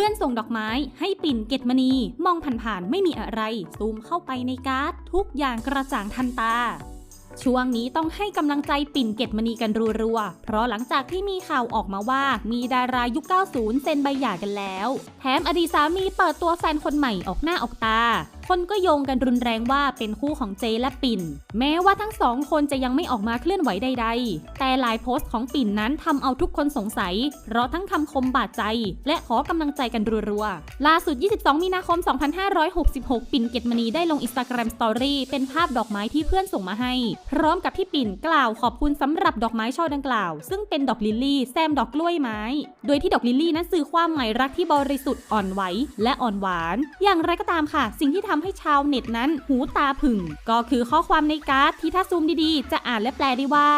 พื่อนส่งดอกไม้ให้ปิ่นเกตมณี มองผ่านๆไม่มีอะไร ซูมเข้าไปในการ์ด ทุกอย่างกระจ่างทันตา ช่วงนี้ต้องให้กำลังใจปิ่นเกตมณีกันรัวๆ เพราะหลังจากที่มีข่าวออกมาว่ามีดารายุค 90 เซ็นใบหย่ากันแล้ว แถมอดีตสามีเปิดตัวแฟนคนใหม่ออกหน้าออกตา คนก็โยงกันรุนแรงว่าเป็นคู่ของเจและปิ่น แม้ว่าทั้งสองคนจะยังไม่ออกมาเคลื่อนไหวใด ๆ แต่หลายโพสต์ของปิ่นนั้นทำเอาทุกคนสงสัย เพราะทั้งคำคมบาดใจ และขอกำลังใจกันรัวๆ ล่าสุด 22 มีนาคม 2566 ปิ่นเกตมณีได้ลงอินสตาแกรมสตอรี่เป็นภาพดอกไม้ที่เพื่อนส่งมาให้ พร้อมกับที่ปิ่นกล่าวขอบคุณสำหรับดอกไม้ช่อดังกล่าว ซึ่งเป็นดอกลิลลี่แซมดอกกล้วยไม้ โดยที่ดอกลิลลี่นั้นสื่อความหมายรักที่บริสุทธิ์อ่อนไหวและอ่อนหวาน อย่างไรก็ตามค่ะ สิ่งที่ทำให้ชาวเน็ตนั้นหูตาผึ่ง ก็คือข้อความในการ์ดที่ถ้าซูมดีๆ จะอ่านและแปลได้ว่า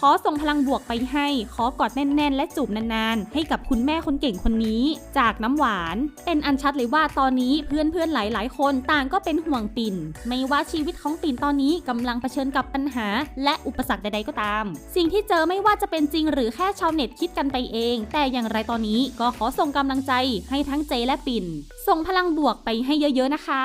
ขอส่งพลังบวกไปให้ ขอกอดแน่น ๆ และจูบนานๆ ให้กับคุณแม่คนเก่งคนนี้ จากน้ำหวาน เป็นอันชัดเลยว่าตอนนี้เพื่อนๆหลายๆ คนต่างก็เป็นห่วงปิ่น ไม่ว่าชีวิตของปิ่นตอนนี้กำลังเผชิญกับปัญหา และอุปสรรคใดๆก็ตาม สิ่งที่เจอไม่ว่าจะเป็นจริงหรือแค่ชาวเน็ตคิดกันไปเอง แต่อย่างไรตอนนี้ก็ขอส่งกำลังใจให้ทั้งเจและปิ่น ส่งพลังบวกไปให้เยอะๆนะคะ